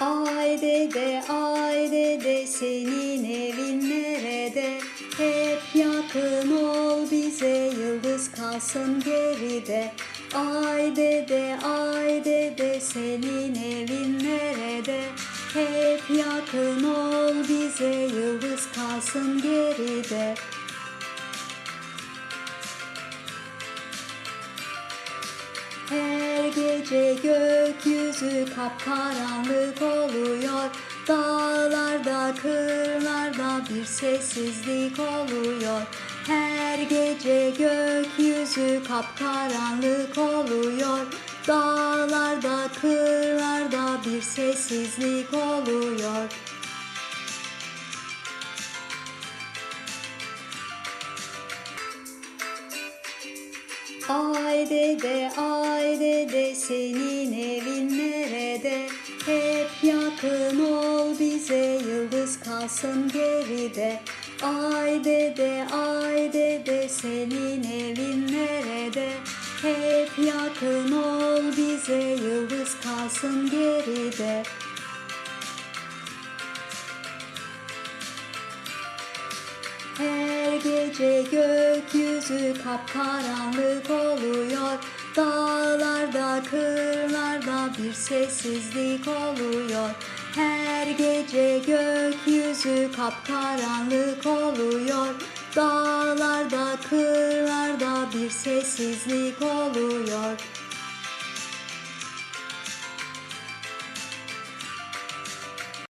Ay dede ay dede senin evin nerede? Hep yakın ol bize yıldız kalsın geride. Ay dede ay dede senin evin nerede? Hep yakın ol bize yıldız kalsın geride. Her gece gökyüzü kapkaranlık oluyor Dağlarda, kırlarda bir sessizlik oluyor. Her gece gökyüzü kapkaranlık oluyor Dağlarda, kırlarda bir sessizlik oluyor. Ay dede ay dede senin evin bize yıldız kalsın geride. Ay dede ay dede senin evin nerede? Hep yakın ol bize yıldız kalsın geride. Her gece gökyüzü kapkaranlık oluyor Dağlarda, kırlarda bir sessizlik oluyor Her gece gökyüzü kapkaranlık oluyor. Dağlarda, kırlarda bir sessizlik oluyor